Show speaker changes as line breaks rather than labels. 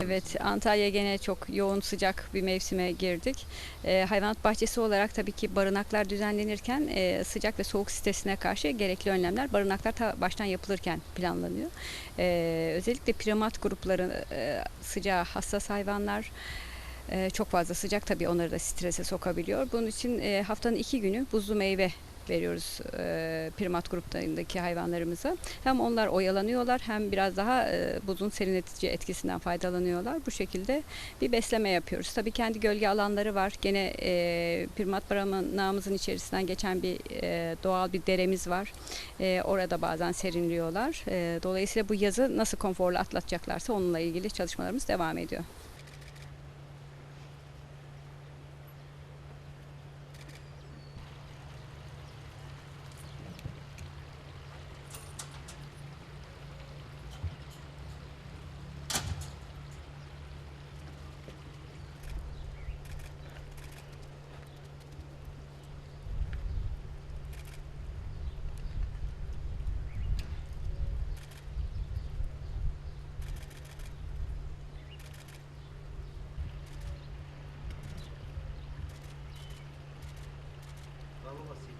Evet, Antalya gene çok yoğun sıcak bir mevsime girdik. Ee, hayvanat bahçesi olarak tabii ki barınaklar düzenlenirken e, sıcak ve soğuk sitesine karşı gerekli önlemler barınaklar ta baştan yapılırken planlanıyor. Ee, özellikle primat grupları e, sıcağa hassas hayvanlar e, çok fazla sıcak tabii onları da strese sokabiliyor. Bunun için e, haftanın iki günü buzlu meyve veriyoruz e, primat gruplarındaki hayvanlarımıza. Hem onlar oyalanıyorlar hem biraz daha e, buzun serinletici etkisinden faydalanıyorlar. Bu şekilde bir besleme yapıyoruz. Tabii kendi gölge alanları var. Gene e, primat barınağımızın içerisinden geçen bir e, doğal bir deremiz var. E, orada bazen serinliyorlar. E, dolayısıyla bu yazı nasıl konforlu atlatacaklarsa onunla ilgili çalışmalarımız devam ediyor. aluno assim.